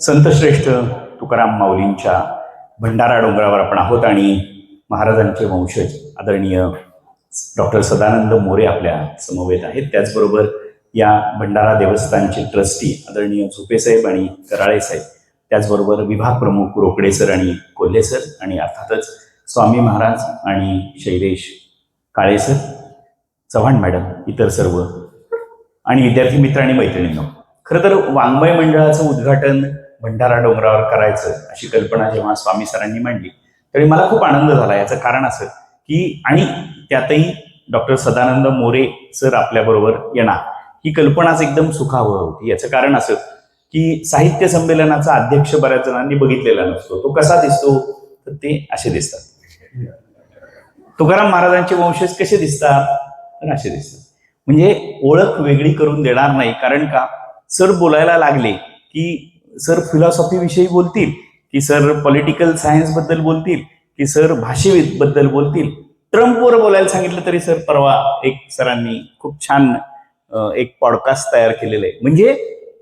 संतश्रेष्ठ तुकाराम माऊलींच्या भंडारा डोंगरावर आपण आहोत आणि महाराजांचे वंशज आदरणीय डॉक्टर सदानंद मोरे आपल्या समवेत आहेत. त्याचबरोबर या भंडारा देवस्थानचे ट्रस्टी आदरणीय झुपेसाहेब आणि कराळे साहेब त्याचबरोबर विभाग प्रमुख रोकडे सर आणि कोल्हे सर आणि अर्थातच स्वामी महाराज आणि शैलेश काळे सर चव्हाण मॅडम इतर सर्व. आणि विद्यार्थी मित्र आणि मैत्रिणींनो खरं तर वाङ्मय मंडळाचं उद्घाटन भंडारा डोंगरावर करायचं अशी कल्पना जेव्हा स्वामी सरांनी मांडली त्यावेळी मला खूप आनंद झाला. याचं कारण असं की आणि त्यातही डॉक्टर सदानंद मोरे सर आपल्याबरोबर येणार. ही कल्पनाच एकदम सुखावह होती. याचं कारण असं की साहित्य संमेलनाचा अध्यक्ष बऱ्याच जणांनी बघितलेला नसतो. तो कसा दिसतो? तर ते असे दिसतात. तुकाराम महाराजांचे वंशज कसे दिसतात? तर असे दिसतात. म्हणजे ओळख वेगळी करून देणार नाही. कारण का? सर बोलायला लागले की सर फिलॉसॉफी विषयी बोलतील की सर पॉलिटिकल सायन्सबद्दल बोलतील की सर भाषेबद्दल बोलतील. ट्रम्पवर बोलायला सांगितलं तरी सर परवा एक सरांनी खूप छान एक पॉडकास्ट तयार केलेलं आहे. म्हणजे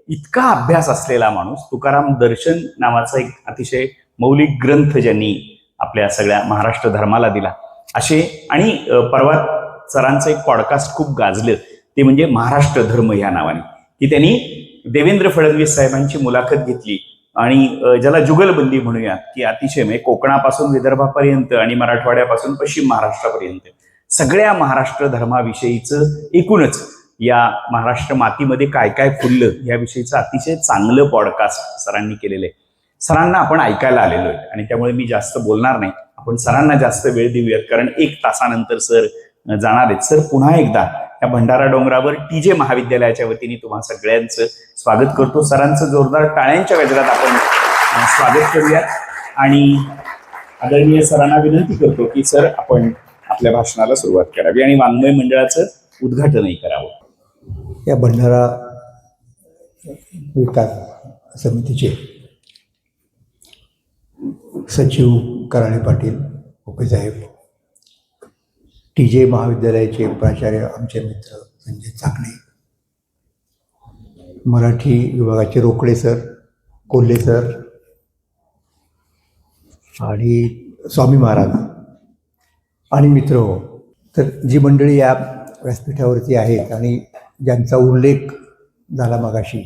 इतका अभ्यास असलेला माणूस तुकाराम दर्शन नावाचा एक अतिशय मौलिक ग्रंथ ज्यांनी आपल्या सगळ्या महाराष्ट्र धर्माला दिला. असे आणि परवा सरांचं एक पॉडकास्ट खूप गाजलं. ते म्हणजे महाराष्ट्र धर्म या नावाने. की त्यांनी देवेंद्र फडणवीस साहेबांची मुलाखत घेतली. आणि ज्याला जुगलबंदी म्हणूया की अतिशय म्हणजे कोकणापासून विदर्भापर्यंत आणि मराठवाड्यापासून पश्चिम महाराष्ट्रापर्यंत. सगळ्या महाराष्ट्र धर्माविषयीचं एकूणच या महाराष्ट्र मातीमध्ये काय काय फुललं याविषयीचं अतिशय चांगलं पॉडकास्ट सरांनी केलेलं आहे. सरांना आपण ऐकायला आलेलो आहे आणि त्यामुळे मी जास्त बोलणार नाही. आपण सरांना जास्त वेळ देऊयात कारण एक तासानंतर सर जाणार आहेत. सर पुन्हा एकदा या भंडारा डोंगरावर टी जे महाविद्यालयाच्या वतीने तुम्हा सगळ्यांचं स्वागत करतो. सरांचं जोरदार टाळ्यांच्या गजरात आपण स्वागत करूया आणि आदरणीय सरांना विनंती करतो की सर आपण आपल्या भाषणाला सुरुवात करावी आणि वाङ्मय मंडळाचं उद्घाटनही करावं. या भंडारा विकास समितीचे सचिव कराळे पाटील साहेब टी जे महाविद्यालयाचे प्राचार्य आमचे मित्र संजय चाकणे. मराठी विभागाचे रोकडे सर कोल्हे सर आणि स्वामी महाराज आणि मित्र हो. तर जी मंडळी या व्यासपीठावरती आहेत आणि ज्यांचा उल्लेख झाला मगाशी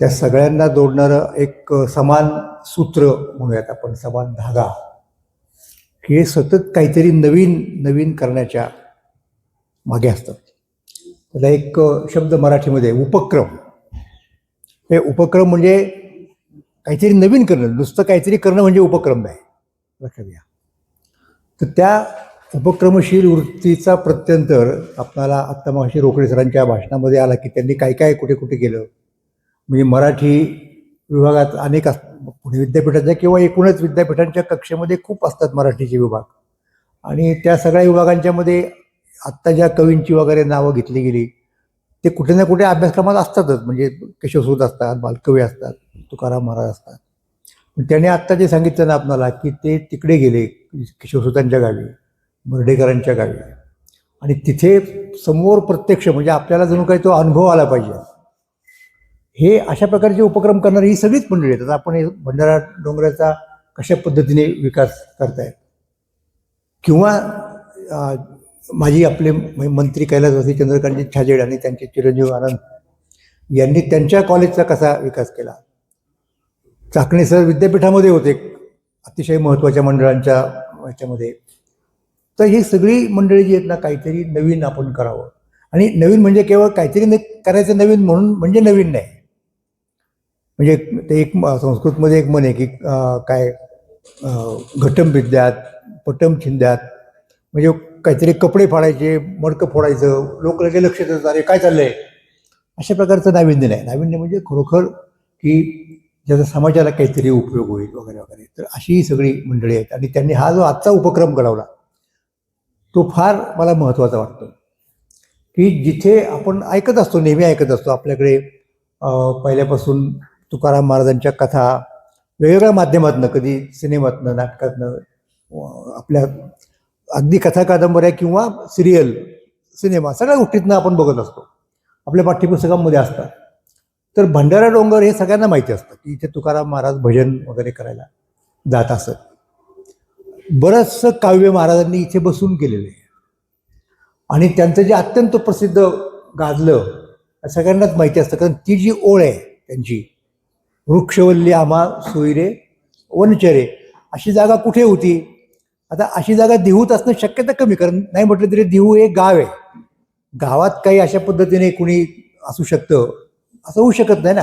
त्या सगळ्यांना जोडणारं एक समान सूत्र म्हणूयात आपण समान धागा. की हे सतत काहीतरी नवीन नवीन करण्याच्या मागे असतात. त्याला एक शब्द मराठीमध्ये उपक्रम. हे उपक्रम म्हणजे काहीतरी नवीन करणं. नुसतं काहीतरी करणं म्हणजे उपक्रम आहे लक्षात घ्या. तर त्या उपक्रमशील वृत्तीचा प्रत्यंतर आपणाला आत्ता मागाशी रोकडे सरांच्या भाषणामध्ये आला की त्यांनी काय काय कुठे कुठे केलं? म्हणजे मराठी विभागात अनेक पुणे विद्यापीठाच्या किंवा एकूणच विद्यापीठांच्या कक्षेमध्ये खूप असतात मराठीचे विभाग. आणि त्या सगळ्या विभागांच्यामध्ये आत्ता ज्या कवींची वगैरे नावं घेतली गेली ते कुठे ना कुठे अभ्यासक्रमात असतातच. म्हणजे केशवसूत असतात बालकवी असतात तुकाराम महाराज असतात. त्याने आत्ता जे सांगितलं ना आपणाला की ते तिकडे गेले केशवसूतांच्या गावी मुर्डेकरांच्या गावी. आणि तिथे समोर प्रत्यक्ष म्हणजे आपल्याला जणू काही तो अनुभव आला पाहिजे. हे अशा प्रकारचे उपक्रम करणारी ही सगळीच मंडळी आहेत. आता आपण हे भंडारा डोंगराचा कशा पद्धतीने विकास करतायत? किंवा माझी आपले मंत्री मंत्री कैलासवासी चंद्रकांतजी छाजेड आणि त्यांचे चिरंजीव आनंद यांनी त्यांच्या कॉलेजचा कसा विकास केला? चाकणे सर विद्यापीठामध्ये होते अतिशय महत्त्वाच्या मंडळांच्या ह्याच्यामध्ये. तर ही सगळी मंडळी जी आहेत ना काहीतरी नवीन आपण करावं. आणि नवीन म्हणजे केवळ काहीतरी करायचं नवीन म्हणून म्हणजे नवीन नाही. म्हणजे ते एक म- संस्कृतमध्ये एक म्हण आहे की काय घटम विद्यात पटम छिंद्यात म्हणजे काहीतरी कपडे फाडायचे मडकं फोडायचं लोक लगे लक्ष देतात अरे काय चाललंय? अशा प्रकारचं नाविन्य नाही. नाविन्य म्हणजे खरोखर की ज्याचा समाजाला काहीतरी उपयोग होईल वगैरे वगैरे. तर अशी ही सगळी मंडळी आहेत. आणि त्यांनी हा जो आजचा उपक्रम घडवला तो फार मला महत्त्वाचा वाटतो. की जिथे आपण ऐकत असतो नेहमी ऐकत असतो आपल्याकडे पहिल्यापासून तुकाराम महाराजांच्या कथा वेगवेगळ्या माध्यमातनं कधी सिनेमातनं नाटकातनं आपल्या अगदी कथा कादंबऱ्या किंवा सिरियल सिनेमा सगळ्या गोष्टीतनं आपण बघत असतो. आपल्या पाठ्यपुस्तकांमध्ये असतात. तर भंडारा डोंगर हे सगळ्यांना माहिती असतं की इथे तुकाराम महाराज भजन वगैरे करायला जात असत. बरंचसं काव्य महाराजांनी इथे बसून केलेलं आहे. आणि त्यांचं जे अत्यंत प्रसिद्ध गाजलं सगळ्यांनाच माहिती असतं कारण ती जी ओळ आहे त्यांची वृक्षवल्ली आम्हा सोयरे वनचरे अशी जागा कुठे होती? आता अशी जागा देहूत असणं शक्यता कमी कारण नाही म्हटलं तरी देहू हे गाव आहे. गावात काही अशा पद्धतीने कुणी असू शकतं असं होऊ शकत नाही ना.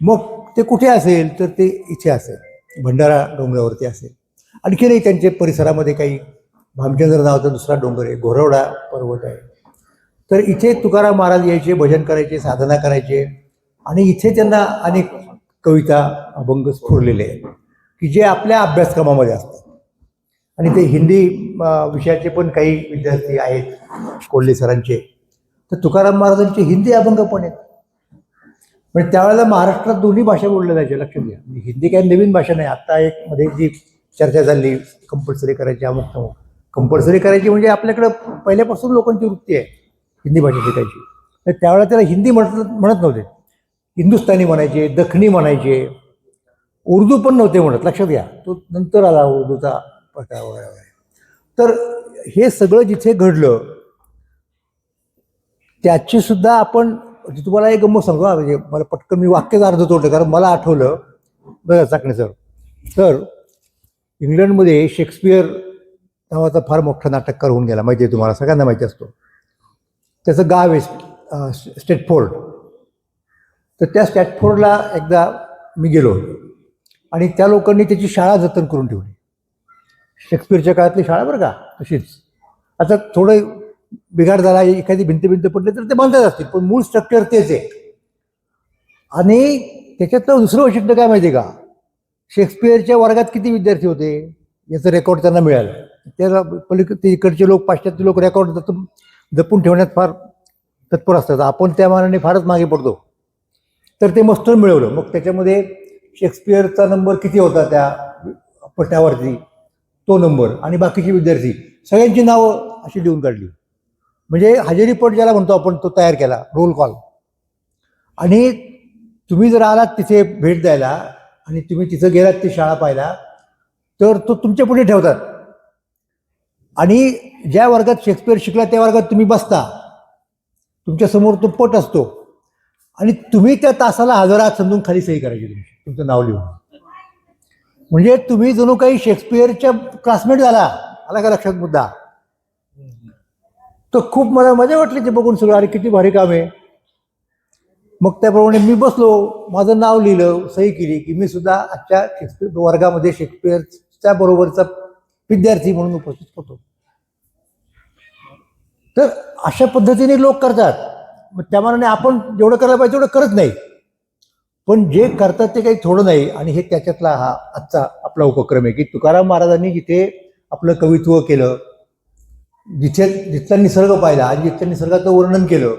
मग ते कुठे असेल तर ते इथे असेल भंडारा डोंगरावरती असेल. आणखीनही त्यांचे परिसरामध्ये काही भामचंद्र नावाचा दुसरा डोंगर आहे घोरवडा पर्वत आहे. तर इथे तुकाराम महाराज यायचे भजन करायचे साधना करायचे आणि इथे त्यांना अनेक कविता अभंग स्फुरलेले आहेत की जे आपल्या अभ्यासक्रमामध्ये असतात. आणि ते हिंदी विषयाचे पण काही विद्यार्थी आहेत कोल्हे सरांचे. तर तुकाराम महाराजांचे हिंदी अभंग पण आहेत. म्हणजे त्यावेळेला महाराष्ट्रात दोन्ही भाषा बोलल्या जायच्या लक्षात घ्या. म्हणजे हिंदी काही नवीन भाषा नाही आता एक मध्ये जी चर्चा झाली कंपल्सरी करायची अमुक तमुक. कंपल्सरी करायची म्हणजे आपल्याकडं पहिल्यापासून लोकांची वृत्ती आहे हिंदी भाषा शिकायची. तर त्यावेळेला त्याला हिंदी म्हणत म्हणत नव्हते. हिंदुस्थानी म्हणायचे दखनी म्हणायचे. उर्दू पण नव्हते म्हणत लक्षात घ्या. तो नंतर आला उर्दूचा प्रकार वगैरे तर हे सगळं जिथे घडलं त्याची सुद्धा आपण म्हणजे तुम्हाला एक गंमत सांगू म्हणजे मला पटकन मी वाक्यच अर्ध तोडलं कारण मला आठवलं बघा चाकणे सर. तर इंग्लंडमध्ये शेक्सपियर नावाचा फार मोठा नाटककार होऊन गेला माहिती आहे तुम्हाला सगळ्यांना माहिती असतो. त्याचं गाव आहे अं, स्टेटफोर्ड. तर त्या स्टॅटफोर्डला एकदा मी गेलो आणि त्या लोकांनी त्याची शाळा जतन करून ठेवली. शेक्सपियरच्या काळातली शाळा बरं का तशीच. आता थोडं बिघाड झाला एखादी भिंत भिंत पडली तर ते बांधत असतील पण मूळ स्ट्रक्चर तेच आहे. आणि त्याच्यातलं दुसरं वैशिष्ट्य काय माहिती आहे का? शेक्सपियरच्या वर्गात किती विद्यार्थी होते? याचं रेकॉर्ड त्यांना मिळालं. त्याला पलीक ते इकडचे लोक पाश्चात्य लोक रेकॉर्ड जपून जपून ठेवण्यात फार तत्पर असतात. आपण त्या मानाने फारच मागे पडतो. तर ते मस्टर मिळवलं. मग त्याच्यामध्ये शेक्सपियरचा नंबर किती होता त्या पट्ट्यावरती तो नंबर आणि बाकीचे विद्यार्थी. सगळ्यांची नावं अशी लिहून काढली. म्हणजे हजेरीपट ज्याला म्हणतो आपण तो तयार केला. रोल कॉल आणि तुम्ही जर आलात तिथे भेट द्यायला आणि तुम्ही तिथं गेलात ती शाळा पाहिला तर तो तुमच्यापुढे ठेवतात. आणि ज्या वर्गात शेक्सपियर शिकला त्या वर्गात तुम्ही बसता. तुमच्यासमोर तो पट असतो. आणि तुम्ही त्या तासाला हजारात समजून खाली सही करायची तुमची तुमचं नाव लिहून. म्हणजे तुम्ही जणू काही शेक्सपियरच्या क्लासमेट झाला आला का लक्षात मुद्दा? तर खूप मला मजा वाटली ते बघून सगळं अरे किती भारी काम आहे. मग त्याप्रमाणे मी बसलो माझं नाव लिहिलं सही केली की मी सुद्धा आजच्या शेक्सपियर वर्गामध्ये शेक्सपियरच्या बरोबरचा विद्यार्थी म्हणून उपस्थित होतो. तर अशा पद्धतीने लोक करतात. त्यामानाने आपण जेवढं करायला पाहिजे तेवढं करत नाही. पण जे करतात ते काही थोडं नाही आणि हे त्याच्यातला हा आजचा आपला उपक्रम आहे की तुकाराम महाराजांनी जिथे आपलं कवित्व केलं जिथे जिथला निसर्ग पाहिला आणि जिथल्या निसर्गाचं वर्णन केलं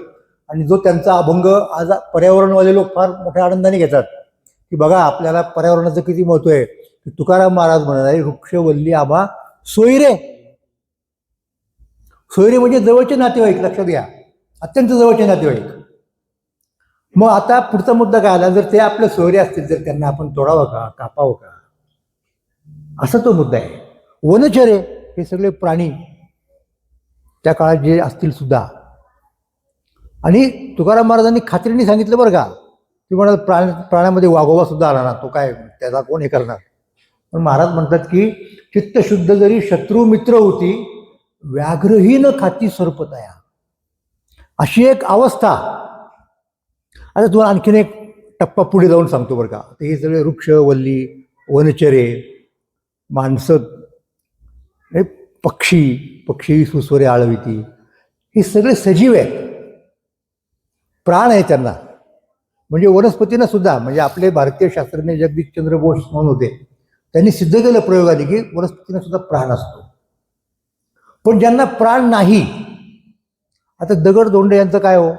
आणि जो त्यांचा अभंग आज पर्यावरणवाले लोक फार मोठ्या आनंदाने घेतात की बघा आपल्याला पर्यावरणाचं किती महत्त्व आहे. की तुकाराम महाराज म्हणाले वृक्षवल्ली आम्हा सोयरे. सोयरे म्हणजे जवळचे नातेवाईक लक्षात घ्या. अत्यंत जवळचे नातेवाईक. मग आता पुढचा मुद्दा काय आला? जर ते आपले सोयरे असतील जर त्यांना आपण तोडावं का कापावं का? असा तो मुद्दा आहे. वनचरे हे सगळे प्राणी त्या काळात जे असतील सुद्धा. आणि तुकाराम महाराजांनी खात्रीने सांगितलं बरं का की म्हणाल प्राण प्राण्यामध्ये वागोवा सुद्धा आला ना तो काय त्याचा कोण हे करणार? पण महाराज म्हणतात की चित्तशुद्ध जरी शत्रू मित्र होती व्याघ्रहीन खाती सर्पतया. अशी एक अवस्था. आता तुम्हाला आणखीन एक टप्पा पुढे जाऊन सांगतो बरं का. तर हे सगळे वृक्ष वल्ली वनचरे माणसं हे पक्षी पक्षी सुस्वरे आळविती हे सगळे सजीव आहेत. प्राण आहे त्यांना. म्हणजे वनस्पतींना सुद्धा म्हणजे आपले भारतीय शास्त्रज्ञ जगदीशचंद्र बोस म्हणून होते त्यांनी सिद्ध केलं प्रयोगाने की वनस्पतींना सुद्धा प्राण असतो. पण ज्यांना प्राण नाही आता दगड दोंडे यांचं काय हो?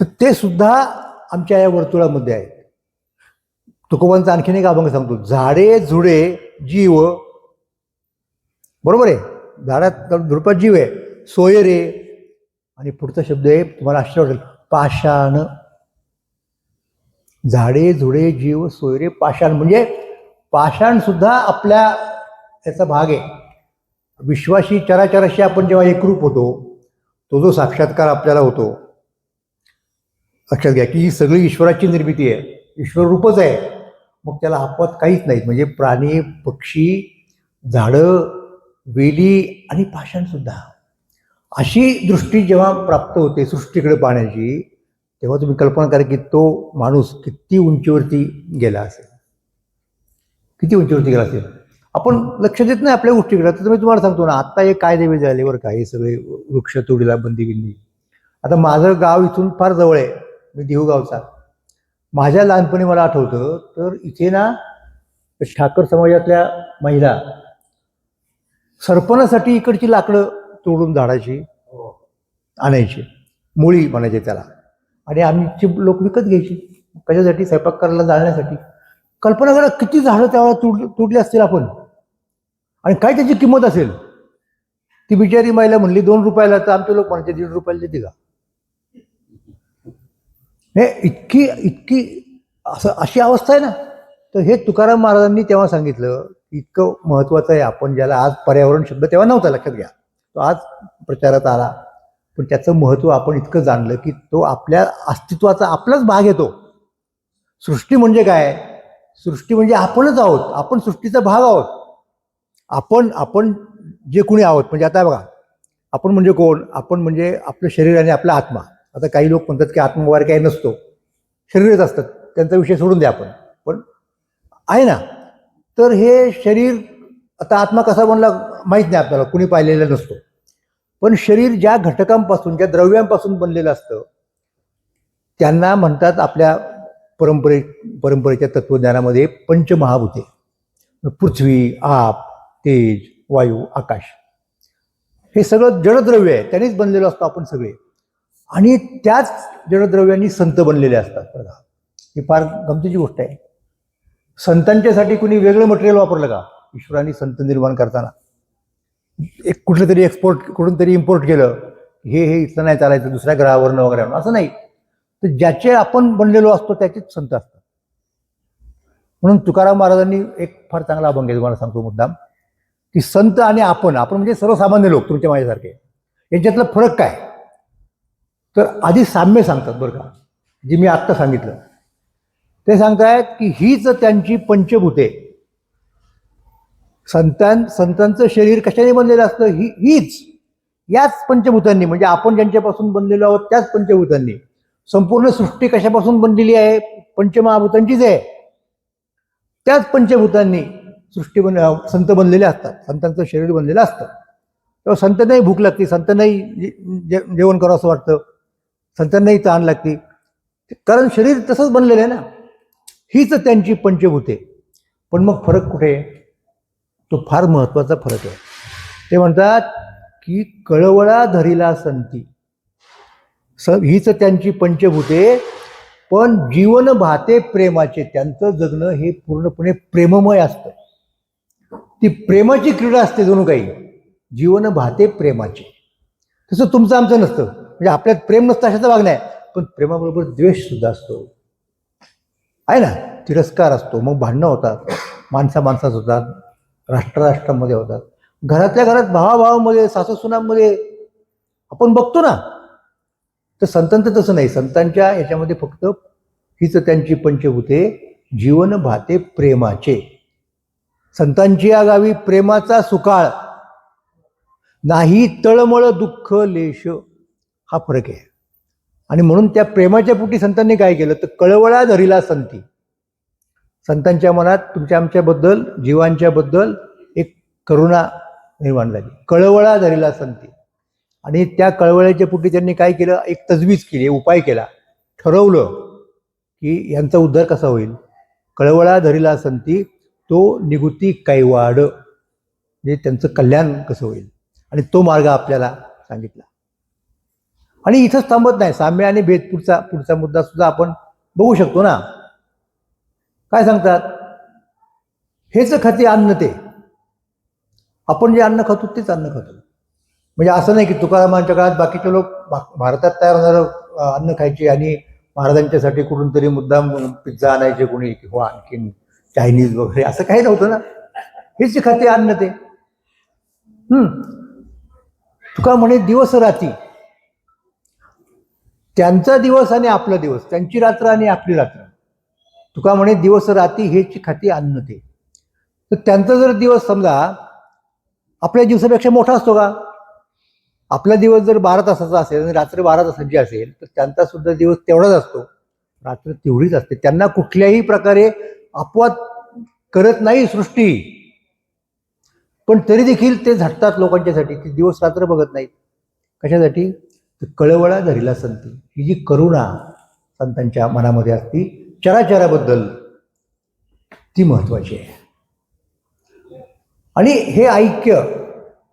तर ते सुद्धा आमच्या या वर्तुळामध्ये आहेत. तुकोबांचा आणखीन एक अभंग सांगतो. झाडे झुडे जीव. बरोबर आहे? झाडात झुडपात जीव आहे. सोयरे आणि पुढचा शब्द आहे तुम्हाला आश्चर्य वाटेल. पाषाण. झाडे झुडे जीव सोयरे पाषाण. म्हणजे पाषाण सुद्धा आपल्या याचा भाग आहे. विश्वाशी चराचराशी आपण जेव्हा एकरूप होतो तो जो साक्षात्कार आपल्याला होतो लक्षात घ्या की ही सगळी ईश्वराची निर्मिती आहे. ईश्वर रूपच आहे. मग त्याला अपवाद काहीच नाहीत. म्हणजे प्राणी पक्षी झाडं वेली आणि पाषाणसुद्धा अशी दृष्टी जेव्हा प्राप्त होते सृष्टीकडे पाहण्याची तेव्हा तुम्ही कल्पना करा की तो माणूस किती उंचीवरती गेला असेल. किती उंचीवरती गेला असेल? आपण लक्ष देत नाही आपल्या गोष्टीकडे. तर मी तुम्हाला सांगतो ना आत्ता हे कायदे बी झाले बरं का हे सगळे वृक्ष तोडीला बंदी केली आता माझं गाव इथून फार जवळ आहे मी देहूगावचा माझ्या लहानपणी मला आठवतं तर इथे ना ठाकर समाजातल्या महिला सरपणासाठी इकडची लाकडं तोडून झाडाची आणायची. मुळी म्हणायचे त्याला. आणि आमची लोक विकत घ्यायची. कशासाठी? स्वयंपाक करायला जाळण्यासाठी कल्पना करा किती झाडं त्यावेळेला तुड तुडली असतील आपण? आणि काय त्याची किंमत असेल? ती बिचारी महिला म्हणली दोन रुपयाला तर आमचे लोक म्हणायचे दीड रुपयाला देते का? हे इतकी इतकी असं अशी अवस्था आहे ना? तर हे तुकाराम महाराजांनी तेव्हा सांगितलं इतकं महत्त्वाचं आहे आपण ज्याला आज पर्यावरण शब्द तेव्हा नव्हता लक्षात घ्या. तो आज प्रचारात आला. पण त्याचं महत्त्व आपण इतकं जाणलं की तो आपल्या अस्तित्वाचा आपलाच भाग येतो सृष्टी म्हणजे काय? सृष्टी म्हणजे आपणच आहोत. आपण सृष्टीचा भाग आहोत. आपण आपण जे कुणी आहोत म्हणजे आता बघा आपण म्हणजे कोण? आपण म्हणजे आपलं शरीर आणि आपला आत्मा. आता काही लोक म्हणतात की आत्मा वगैरे काही नसतो. शरीरच असतात. त्यांचा विषय सोडून द्या आपण. पण आहे ना? तर हे शरीर आता आत्मा कसा बनला माहीत नाही आपल्याला. कुणी पाहिलेला नसतो. पण शरीर ज्या घटकांपासून ज्या द्रव्यांपासून बनलेलं असतं त्यांना म्हणतात आपल्या परंपरे परंपरेच्या तत्वज्ञानामध्ये पंचमहाभूते. पृथ्वी आप तेज वायू आकाश. हे सगळं जडद्रव्य आहे. त्यांनीच बनलेलो असतो आपण सगळे. आणि त्याच जडद्रव्यांनी संत बनलेले असतात. बघा. ही फार गमतीची गोष्ट आहे. संतांच्यासाठी कुणी वेगळं मटेरियल वापरलं का? ईश्वराने संत निर्माण करताना. एक कुठलं तरी एक्सपोर्ट कुठून तरी इम्पोर्ट केलं. हे हे इथलं नाही चालायचं दुसऱ्या ग्रहावरनं वगैरे असं नाही. तर ज्याचे आपण बनलेलो असतो त्याचेच संत असतात. म्हणून तुकाराम महाराजांनी एक फार चांगला अभंग आहे तुम्हाला सांगतो मुद्दाम. की संत आणि आपण आपण म्हणजे सर्वसामान्य लोक तुमच्या माझ्यासारखे. यांच्यातला फरक काय? तर आधी साम्य सांगतात बरं का जी मी आत्ता सांगितलं. ते सांगतायत की हीच त्यांची पंचभूते. संतां संतांचं शरीर कशाने बनलेलं असतं? ही हीच. याच पंचभूतांनी म्हणजे आपण ज्यांच्यापासून बनलेलो आहोत त्याच पंचभूतांनी. संपूर्ण सृष्टी कशापासून बनलेली आहे? पंचमहाभूतांचीच आहे. त्याच पंचभूतांनी सृष्टी बन संत बनलेले असतात. संतांचं शरीर बनलेलं असतं. तेव्हा संतांनाही भूक लागते. संतांनाही जे- जे- जेवण करावं असं वाटतं. संतांनाही ताण लागते. कारण शरीर तसंच बनलेलं आहे ना. हीच त्यांची पंचभूते. पण मग फरक कुठे? आहे तो फार महत्त्वाचा फरक आहे. ते म्हणतात की कळवळा धरीला संती. स हीच त्यांची पंचभूते. पण जीवन भाते प्रेमाचे. त्यांचं जगणं हे पूर्णपणे प्रेममय असतं. ती प्रेमाची क्रीडा असते जणू काही. जीवन भाते प्रेमाचे. तसं तुमचं आमचं नसतं. म्हणजे आपल्यात प्रेम नसतं अशाचा भाग नाही. पण प्रेमाबरोबर द्वेष सुद्धा असतो. आहे ना? तिरस्कार असतो. मग भांडणं होतात. माणसा माणसात होतात. राष्ट्र राष्ट्रामध्ये होतात. घरातल्या घरात भावाभावामध्ये सासूसुनामध्ये आपण बघतो ना? तर संतांचं तसं नाही. संतांच्या याच्यामध्ये फक्त हीच त्यांची पंचभूते. जीवन भाते प्रेमाचे. संतांची या गावी प्रेमाचा सुकाळ. नाही तळमळ दुःख लेश हा फरक आहे. आणि म्हणून त्या प्रेमाच्या पोटी संतांनी काय केलं? तर कळवळा धरीला संती. संतांच्या मनात तुमच्या आमच्याबद्दल जीवांच्याबद्दल एक करुणा निर्माण झाली. कळवळा धरीला संती. आणि त्या कळवळ्याच्या पोटी त्यांनी काय केलं? एक तजवीज केली उपाय केला. ठरवलं की यांचा उद्धार कसा होईल? कळवळा धरीला संती तो निगुती कैवाड म्हणजे त्यांचं कल्याण कसं होईल? आणि तो मार्ग आपल्याला सांगितला. आणि इथंच थांबत नाही. साम्य आणि भेद पुढचा पुढचा मुद्दा सुद्धा आपण बघू शकतो ना. काय सांगतात? हेच खाते अन्न ते. आपण जे अन्न खातो तेच अन्न खातो. म्हणजे असं नाही की तुकारामांच्या काळात बाकीचे लोक भा- भारतात तयार होणारं अन्न खायचे आणि महाराजांच्यासाठी कुठून तरी मुद्दाम पिझ्झा आणायचे कोणी किंवा आणखीन चायनीज वगैरे असं काही नव्हतं ना. हेच खाते अन्न ते. हम्म. तुका म्हणे दिवस राती. त्यांचा दिवस आणि आपला दिवस त्यांची रात्र आणि आपली रात्र. तुका म्हणे दिवस राती हेची खाती अन्न ते. तर त्यांचा जर दिवस समजा आपल्या दिवसापेक्षा मोठा असतो का? आपला दिवस जर बारा तासाचा असेल आणि रात्र बारा तासाची असेल तर त्यांचा सुद्धा दिवस तेवढाच असतो. रात्र तेवढीच असते. त्यांना कुठल्याही प्रकारे अपवाद करत नाही सृष्टी. पण तरी देखील ते झटतात लोकांच्यासाठी ते दिवस रात्र बघत नाहीत. कशासाठी? तर कळवळा धरीला संती. ही जी करुणा संतांच्या मनामध्ये असती चराचराबद्दल ती महत्वाची आहे. आणि हे ऐक्य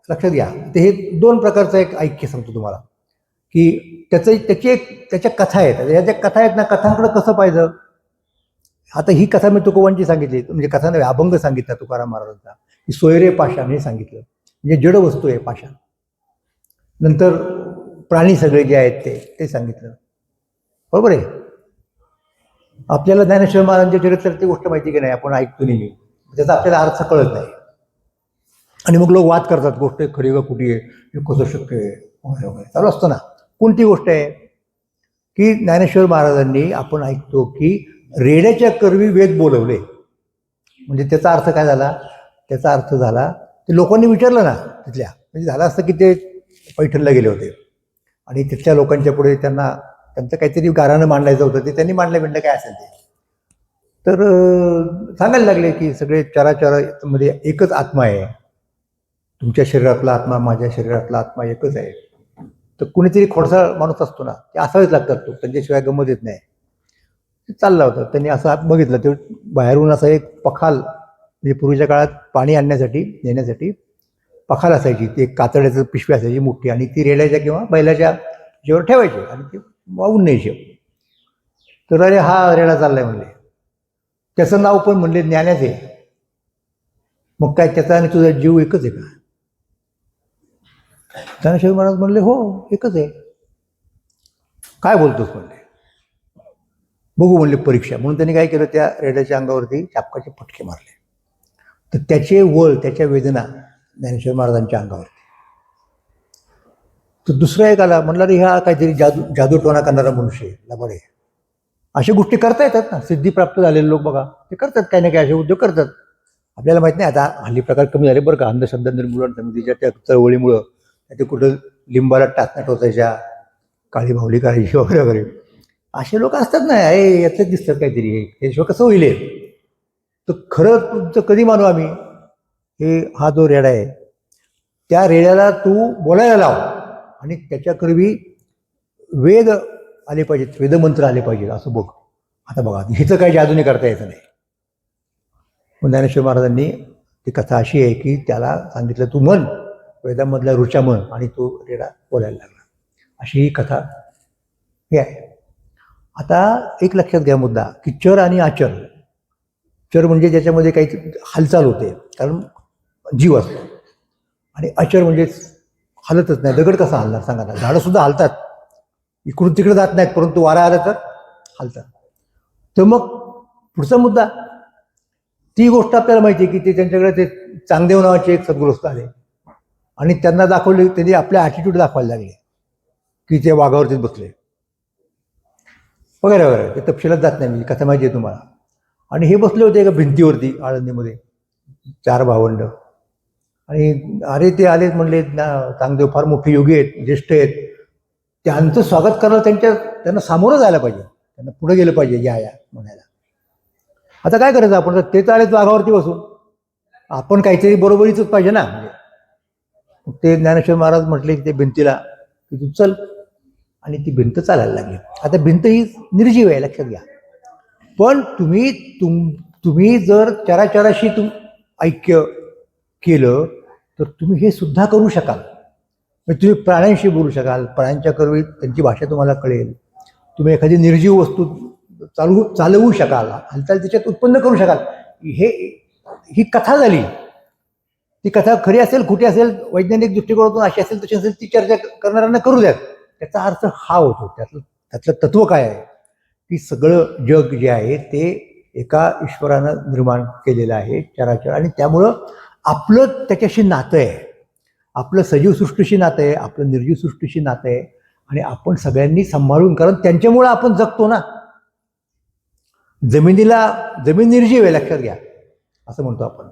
लक्षात घ्या ते हे दोन प्रकारचं एक ऐक्य सांगतो तुम्हाला की त्याचं त्याची एक त्याच्या कथा आहेत. या ज्या कथा आहेत ना कथांकडं कसं पाहिजे? आता ही कथा मी तुकोबांची सांगितली. म्हणजे कथा नव्हे अभंग सांगितला तुकाराम महाराजांचा. की सोयरे पाषाण हे सांगितलं. म्हणजे जड वस्तू आहे पाषाण. नंतर प्राणी सगळे जे आहेत ते ते सांगितलं. बरोबर आहे? आपल्याला ज्ञानेश्वर महाराजांच्या चरित्राची गोष्ट माहिती की नाही? आपण ऐकतो नेहमी. त्याचा आपल्याला अर्थ कळत नाही. आणि मग लोक वाद करतात गोष्ट खरी का कुठे आहे? कसं शक्य आहे? वगैरे. चालू असतं ना. कोणती गोष्ट आहे? की ज्ञानेश्वर महाराजांनी आपण ऐकतो की रेड्याच्या कर्वी वेद बोलवले. म्हणजे त्याचा अर्थ काय झाला? त्याचा अर्थ झाला ते लोकांनी विचारलं ना तिथल्या. म्हणजे झालं असतं की ते पैठणला गेले होते. आणि तिथल्या लोकांच्या पुढे त्यांना त्यांचं काहीतरी गारानं मांडायचं होतं ते त्यांनी मांडलं बिंडलं काय असेल ते. तर सांगायला लागले की सगळे चराचरामध्ये एकच आत्मा आहे. तुमच्या शरीरातला आत्मा माझ्या शरीरातला आत्मा एकच आहे. तर कुणीतरी खोडसा माणूस असतो ना ते असावेच लागतात तो त्यांच्याशिवाय गमत येत नाही. चालला होता. त्यांनी असं बघितलं. ते बाहेरून असं एक पखाल म्हणजे पूर्वीच्या काळात पाणी आणण्यासाठी नेण्यासाठी पखाल असायची. ते कातड्याचं पिशवी असायची मोठी आणि ती रेड्याच्या किंवा बैलाच्या जेवर ठेवायची आणि ते वाहून न्यायचे. तर अरे हा रेडा चाललाय म्हणले. त्याचं नाव पण म्हणले ज्ञानाच आहे. मग काय त्याचा आणि तुझा जीव एकच आहे का? ज्ञानेश्वर महाराज म्हणले हो एकच आहे. काय बोलतोस? म्हणले. बघू म्हणले परीक्षा. म्हणून त्यांनी काय केलं त्या रेड्याच्या अंगावरती चापकाचे फटके मारले. तर त्याचे वळ त्याच्या वेदना ज्ञानेश्वर महाराजांच्या अंगावरती. तर दुसरा एक आला म्हणला रे हा काहीतरी जादू जादूटोणा करणारा मनुष्य आहे आहे अशा गोष्टी करता येतात ना. सिद्धी प्राप्त झालेले लोक बघा ते करतात काही ना काही असे उद्योग करतात. आपल्याला माहीत नाही आता हल्ली प्रकार कमी झाले बरं का. अंधश्रद्धा निर्मूलन समितीच्या त्या चळवळीमुळं ते कुठं लिंबाला टाचण्या टोचायच्या काळी भावली करायची वगैरे वगैरे. असे लोक असतात ना अरे यातलेच दिसतात काहीतरी हे याशिवाय कसं होईल तर खरं तुमचं कधी मानू आम्ही? हे हा जो रेडा आहे त्या रेड्याला तू बोलायला लाव आणि त्याच्याकरवी वेद आले पाहिजेत वेदमंत्र आले पाहिजेत असं बघ. आता बघा हिचं काही जादूने करता येतं नाही. ज्ञानेश्वर महाराजांनी ती कथा अशी आहे की त्याला सांगितलं तू मन वेदामधला रुचा मन आणि तो रेडा बोलायला लागला. अशी ही कथा हे आहे. आता एक लक्षात घ्या मुद्दा की चर आणि आचर चर म्हणजे ज्याच्यामध्ये काही हालचाल होते कारण जीव असतो. आणि अचर म्हणजे हलतच नाही. दगड कसा हलणार सांगा ना. झाडं हलतात. इकडून तिकडे जात नाहीत परंतु वारा आला तर हलतात. तर मग पुढचा मुद्दा ती गोष्ट आपल्याला माहिती आहे की ते त्यांच्याकडे ते चांगदेव नावाचे एक सद्गुरुस्त आले. आणि त्यांना दाखवले त्यांनी आपल्या ॲटिट्यूड दाखवायला लागले की ते वाघावरतीच बसले. वगैरे वगैरे. ते तपशिलात जात नाही मी कथा माहिती आहे तुम्हाला. आणि हे बसले होते एका भिंतीवरती आळंदीमध्ये. चार भावंड. आणि अरे ते आलेत म्हणले ना चांगदेव फार मोठे योगी आहेत ज्येष्ठ आहेत. त्यांचं स्वागत करायला त्यांच्या त्यांना सामोरं जायला पाहिजे. त्यांना पुढे गेलं पाहिजे या या म्हणायला. आता काय करायचं आपण? तर ते तर आलेत वाघावरती बसून. आपण काहीतरी बरोबरीच पाहिजे ना. म्हणजे ते ज्ञानेश्वर महाराज म्हटले की ते भिंतीला की तू चल. आणि ती भिंत चालायला लागली. आता भिंत ही निर्जीव आहे लक्षात घ्या. पण तुम्ही तुम तुम्ही जर चराचराशी तुम ऐक्य केलं तर तुम्ही हे सुद्धा करू शकाल. म्हणजे तुम्ही प्राण्यांशी बोलू शकाल. प्राण्यांच्या कर्वी त्यांची भाषा तुम्हाला कळेल. तुम्ही एखादी निर्जीव वस्तू चालू चालवू शकाल. हालचाल त्याच्यात उत्पन्न करू शकाल. हे ही कथा झाली. ती कथा खरी असेल खोटी असेल वैज्ञानिक दृष्टिकोनातून अशी असेल तशी असेल ती चर्चा करणाऱ्यांना करू द्यात त्याचा अर्थ हा होतो. त्यातलं त्यातलं तत्व काय आहे? की सगळं जग जे आहे ते एका ईश्वरानं निर्माण केलेलं आहे चराचर. आणि त्यामुळं आपलं त्याच्याशी नातं आहे. आपलं सजीव सृष्टीशी नातं आहे आपलं निर्जीव सृष्टीशी नातं आहे. आणि आपण सगळ्यांनी सांभाळून कारण त्यांच्यामुळं आपण जगतो ना. जमिनीला जमीन निर्जीव आहे लक्षात घ्या. असं म्हणतो आपण.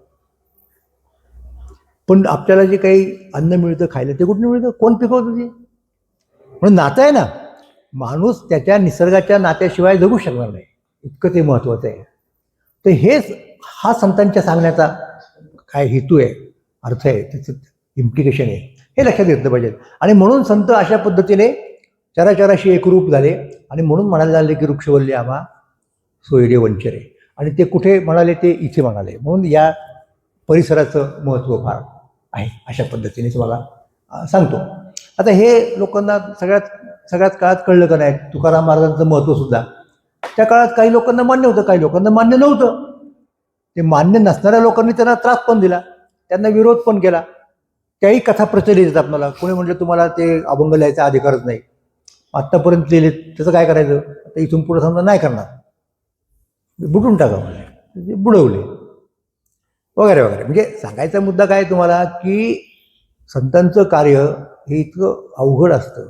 पण आपल्याला जे काही अन्न मिळतं खायला ते कुठून मिळतं? कोण पिकवतं ते? म्हणून नातं आहे ना माणूस त्याच्या निसर्गाच्या नात्याशिवाय जगू शकणार नाही. इतकं ते महत्त्वाचं आहे. तर हेच हा संतांच्या सांगण्याचा काय हेतू आहे अर्थ आहे त्याचं इम्प्लिकेशन आहे. हे लक्षात घेतलं पाहिजे. आणि म्हणून संत अशा पद्धतीने चराचराशी एकरूप झाले आणि म्हणून म्हणायला लागले की वृक्षवल्ली आम्हा सोयरे वंचरे. आणि ते कुठे म्हणाले ते इथे म्हणाले. म्हणून या परिसराचं महत्त्व फार आहे. अशा पद्धतीने तुम्हाला सांगतो. आता हे लोकांना सगळ्यात सगळ्याच काळात कळलं का नाही? तुकाराम महाराजांचं महत्त्व सुद्धा. त्या काळात काही लोकांना मान्य होतं काही लोकांना मान्य नव्हतं. ते मान्य नसणाऱ्या लोकांनी त्यांना त्रास पण दिला. त्यांना विरोध पण केला. त्याही कथा प्रचलित आहेत आपल्याला. कोणी म्हटलं तुम्हाला ते अभंग लिहायचा अधिकारच नाही. आत्तापर्यंत लिहिले त्याचं काय करायचं? आता इथून पुढे समजा नाही करणार. बुटून टाका म्हणजे ते बुडवले. वगैरे वगैरे. म्हणजे सांगायचा मुद्दा काय तुम्हाला? की संतांचं कार्य हे इतकं अवघड असतं.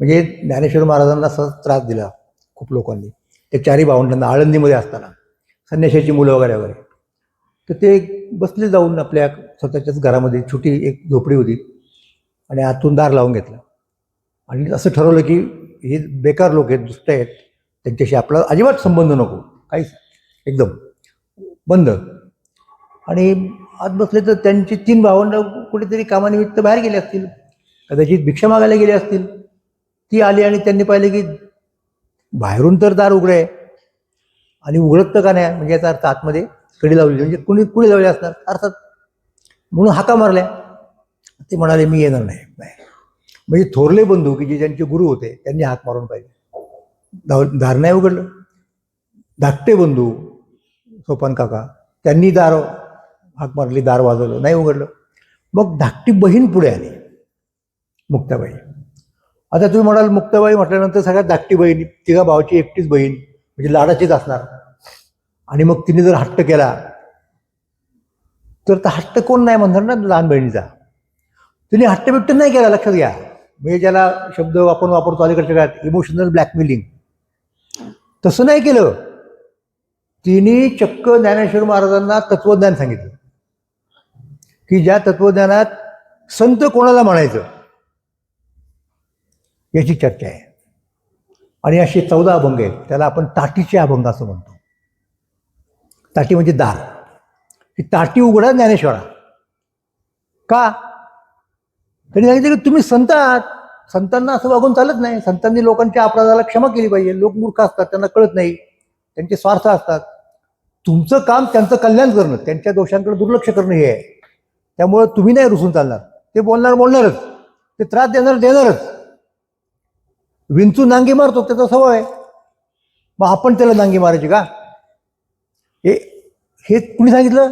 म्हणजे ज्ञानेश्वर महाराजांना सहज त्रास दिला खूप लोकांनी. ते चारी भावंडांना आळंदीमध्ये असताना. संन्याशाची मुलं वगैरे वगैरे. तर ते बसले जाऊन आपल्या स्वतःच्याच घरामध्ये छोटी एक झोपडी होती आणि आतून दार लावून घेतला. आणि असं ठरवलं की हे बेकार लोक आहेत दुष्ट आहेत त्यांच्याशी आपला अजिबात संबंध नको. काहीच एकदम. बंद. आणि आत बसले तर त्यांची तीन भावंड कुठेतरी कामानिमित्त बाहेर गेले असतील. कदाचित भिक्षा मागायला गेले असतील. ती आली आणि त्यांनी पाहिले की बाहेरून तर दार उघडे आहे. आणि उघडत तर का नाही? म्हणजे याचा अर्थ आतमध्ये कडी लावली. म्हणजे कुणी कुणी लावले असणार? अर्थात म्हणून हाका मारल्या. ते म्हणाले मी येणार नाही. बाहेर म्हणजे थोरले बंधू की जे ज्यांचे गुरु होते त्यांनी हाक मारून पाहिजे धाव दार नाही उघडलं. धाकटे बंधू सोपान काका त्यांनी दार हाक मारली दार वाजवलं नाही उघडलं. मग धाकटी बहीण पुढे आली. मुक्ताबाई. आता तुम्ही म्हणाल मुक्ताबाई म्हटल्यानंतर सगळ्यात धाकटी बहीण तिघा भावाची एकटीच बहीण म्हणजे लाडाचीच असणार. आणि मग तिने जर हट्ट केला तर तर हट्ट कोण नाही म्हणणार ना लहान बहिणीचा. तिने हट्ट बिट्ट नाही केला लक्षात घ्या. म्हणजे ज्याला शब्द आपण वापरतो अलीकडच्या काळात इमोशनल ब्लॅकमेलिंग तसं नाही केलं. तिने चक्क ज्ञानेश्वर महाराजांना तत्वज्ञान सांगितलं. की ज्या तत्वज्ञानात संत कोणाला म्हणायचं? याची चर्चा आहे. आणि असे चौदा अभंग आहेत. त्याला आपण ताटीचे अभंग असं म्हणतो. ताटी म्हणजे दार. ही ताटी उघडा ज्ञानेश्वरा. का? त्यांनी सांगितलं की तुम्ही संत आहात. संतांना असं वागून चालत नाही. संतांनी लोकांच्या अपराधाला क्षमा केली पाहिजे. लोक मूर्ख असतात त्यांना कळत नाही. त्यांचे स्वार्थ असतात. तुमचं काम त्यांचं कल्याण करणं त्यांच्या दोषांकडे दुर्लक्ष करणं हे आहे. त्यामुळं तुम्ही नाही रुसून चालणार. ते बोलणार बोलणारच. ते त्रास देणार देणारच. विंचू नांगी मारतो त्याचा स्वभाव आहे. मग आपण त्याला नांगी मारायची का? हे हे कुणी सांगितलं?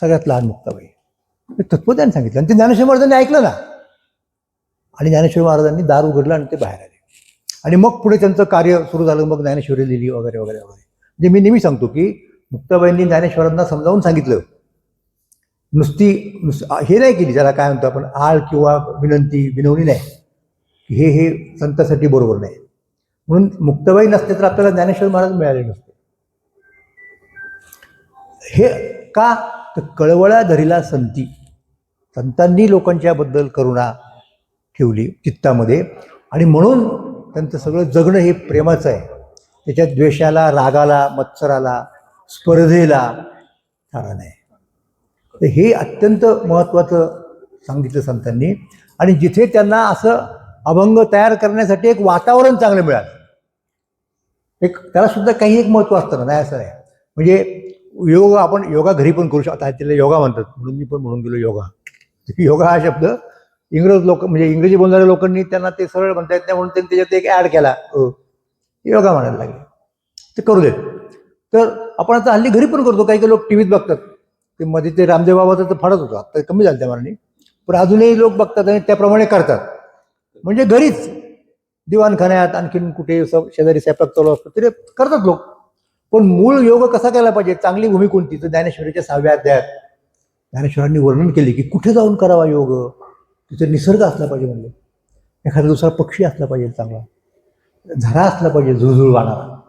सगळ्यात लहान मुक्ताबाई. हे तत्वज्ञान सांगितलं. आणि ते ज्ञानेश्वर महाराजांनी ऐकलं ना. आणि ज्ञानेश्वर महाराजांनी दार उघडलं आणि ते बाहेर आले. आणि मग पुढे त्यांचं कार्य सुरू झालं मग ज्ञानेश्वरी लिहिली वगैरे वगैरे वगैरे. म्हणजे मी नेहमी सांगतो की मुक्ताबाईंनी ज्ञानेश्वरांना समजावून सांगितलं. नुसती नुस हे नाही केली. ज्याला काय म्हणतो आपण आळ किंवा विनंती विनवणी नाही. हे हे संतासाठी बरोबर नाही. म्हणून मुक्तबाई नसते तर आपल्याला ज्ञानेश्वर महाराज मिळाले नसते. हे का? तर कळवळा धरीला संती. संतांनी लोकांच्याबद्दल करुणा ठेवली चित्तामध्ये. आणि म्हणून त्यांचं सगळं जगणं हे प्रेमाचं आहे. त्याच्यात द्वेषाला रागाला मत्सराला स्पर्धेला कारण नाही. तर हे अत्यंत महत्त्वाचं सांगितलं संतांनी. आणि जिथे त्यांना असं अभंग तयार करण्यासाठी एक वातावरण चांगलं मिळालं. एक त्याला सुद्धा काही एक महत्त्व असतं ना नाही असं नाही. म्हणजे योग आपण योगा घरी पण करू शकतो. त्याला योगा म्हणतात. म्हणून मी पण म्हणून गेलो योगा. योगा हा शब्द इंग्रज लोक म्हणजे इंग्रजी बोलणाऱ्या लोकांनी त्यांना ते सरळ म्हणता येत नाही म्हणून त्यांनी त्याच्यात एक ॲड केला. अ, योगा म्हणायला लागले. ते करू देत. तर आपण आता हल्ली घरी पण करतो. काही काही लोक टी व्हीत बघतात. ते मध्ये ते रामदेव बाबाचं तर फाडत होतं. आता कमी झालं त्या मनाने पण अजूनही लोक बघतात आणि त्याप्रमाणे करतात. म्हणजे घरीच दिवाणखान्यात आणखीन कुठे स- शेजारी स्वयंपाक चालू असतो तरी करतात लोक. पण मूळ योग कसा केला पाहिजे? चांगली भूमी कोणती? तर ज्ञानेश्वरीच्या सहाव्या अध्यायात ज्ञानेश्वरांनी वर्णन केले की कुठे जाऊन करावा योग? तिथे निसर्ग असला पाहिजे म्हणजे एखादा दुसरा पक्षी असला पाहिजे चांगला. झरा असला पाहिजे झुळझुळ वाहणारा.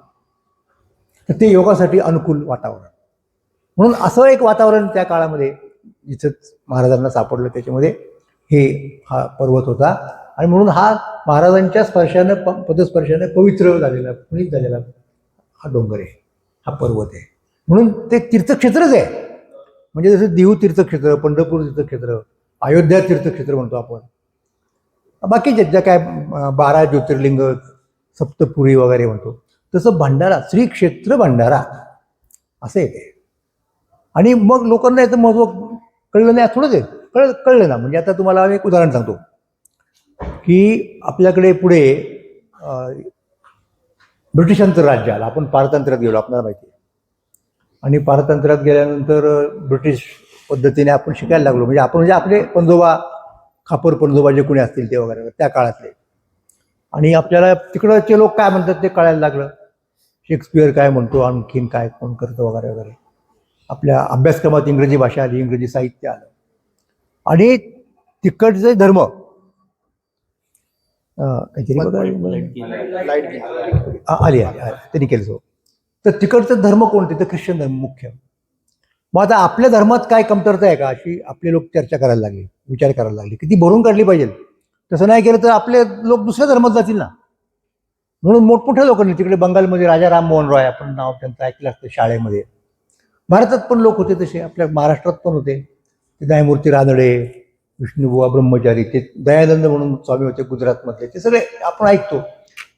तर ते योगासाठी अनुकूल वातावरण. म्हणून असं एक वातावरण त्या काळामध्ये जिथं महाराजांना सापडलं त्याच्यामध्ये हे हा पर्वत होता. आणि म्हणून हा महाराजांच्या स्पर्शानं प पदस्पर्शानं पवित्र झालेला पुणित झालेला हा डोंगर आहे. हा पर्वत आहे. म्हणून ते तीर्थक्षेत्रच आहे. म्हणजे जसं देहू तीर्थक्षेत्र पंढरपूर तीर्थक्षेत्र अयोध्या तीर्थक्षेत्र म्हणतो आपण. बाकीचे ज्या काय बारा ज्योतिर्लिंग सप्तपुरी वगैरे म्हणतो तसं भंडारा श्री क्षेत्र भंडारा असं येते आणि मग लोकांना याचं महत्त्व कळलं नाही थोडंच आहे. कळ कळलं ना. म्हणजे आता तुम्हाला आम्ही एक उदाहरण सांगतो. की आपल्याकडे पुढे ब्रिटिशांचं राज्य आलं. आपण पारतंत्र्यात गेलो आपल्याला माहिती आहे. आणि पारतंत्र्यात गेल्यानंतर ब्रिटिश पद्धतीने आपण शिकायला लागलो. म्हणजे आपण म्हणजे आपले पंजोबा खापर पंजोबा जे कोणी असतील ते वगैरे त्या काळातले. आणि आपल्याला तिकडचे लोक काय म्हणतात ते कळायला लागलं. शेक्सपियर काय म्हणतो आणखीन काय कोण करतं वगैरे वगैरे. आपल्या अभ्यासक्रमात इंग्रजी भाषा आली इंग्रजी साहित्य आलं. आणि तिकडचे धर्म काहीतरी बघा आली आली आली. त्यांनी केलं सो तर तिकडचं धर्म कोणते तर ख्रिश्चन धर्म मुख्य मग आता आपल्या धर्मात काय कमतरता आहे का अशी आपले लोक चर्चा करायला लागले विचार करायला लागले की ती भरून काढली पाहिजे तसं नाही केलं तर आपले लोक दुसऱ्या धर्मात जातील ना म्हणून मोठमोठ्या लोकांनी तिकडे बंगालमध्ये राजा राममोहन रॉय आपण नाव त्यांचं ऐकलं असतं शाळेमध्ये भारतात पण लोक होते तसे आपल्या महाराष्ट्रात पण होते ते न्यायमूर्ती रानडे विष्णुबुवा ब्रह्मचारी ते दयानंद म्हणून स्वामी होते गुजरातमधले ते सगळे आपण ऐकतो.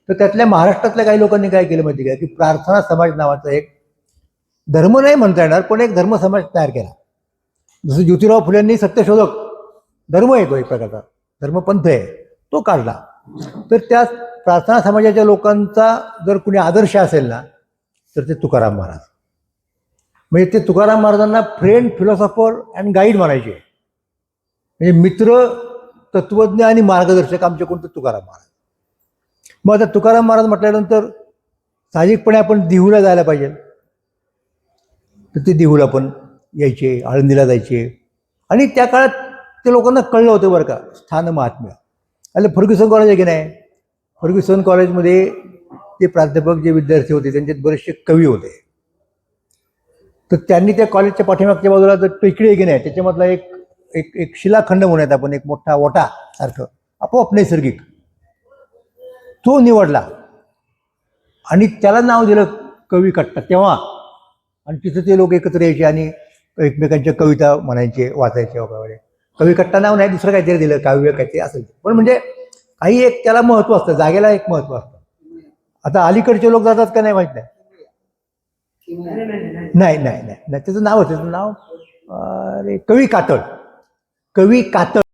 तर त्यातल्या महाराष्ट्रातल्या काही लोकांनी काय केलं माहिती काय की? प्रार्थना समाज नावाचा एक धर्म नाही म्हणता येणार पण एक धर्म समाज तयार केला. जसं ज्योतिराव फुलेंनी सत्यशोधक धर्म आहे तो एक प्रकारचा. धर्मपंथ आहे तो काढला. तर त्या प्रार्थना समाजाच्या लोकांचा जर कुणी आदर्श असेल ना तर ते तुकाराम महाराज. म्हणजे ते तुकाराम महाराजांना फ्रेंड फिलॉसॉफर अँड गाईड म्हणायचे. म्हणजे मित्र तत्वज्ञ आणि मार्गदर्शक आमचे कोणते तुकाराम महाराज. मग आता तुकाराम महाराज म्हटल्यानंतर साहजिकपणे आपण देहूला जायला पाहिजे. तर ते देहूला पण यायचे आळंदीला जायचे. आणि त्या काळात ते लोकांना कळलं होतं बरं का स्थान महात्म्य. आणि फर्ग्युसन कॉलेज आहे की नाही? फर्ग्युसन कॉलेजमध्ये ते प्राध्यापक जे विद्यार्थी होते त्यांच्यात बरेचसे कवी होते. तर त्यांनी त्या कॉलेजच्या पाठीमागच्या बाजूला जर टेकडी आहे की नाही त्याच्यामधला एक एक एक शिलाखंड म्हणूयात आपण एक मोठा ओटा सारखं. आपोआप नैसर्गिक. तो निवडला. आणि त्याला नाव दिलं कवी कट्टा. तेव्हा आणि तिथं ते लोक एकत्र यायचे आणि एकमेकांच्या कविता म्हणायचे वाचायचे वगैरे. कवी कट्टा नाव नाही दुसरं काहीतरी दिलं काव्य काहीतरी असेल पण म्हणजे काही एक त्याला महत्त्व असतं जागेला एक महत्त्व असतं. आता अलीकडचे लोक जातात का नाही माहीत नाही. नाही नाही नाही. नाही त्याचं नाव त्याचं नाव अरे कवी कातळ. कवी कातळ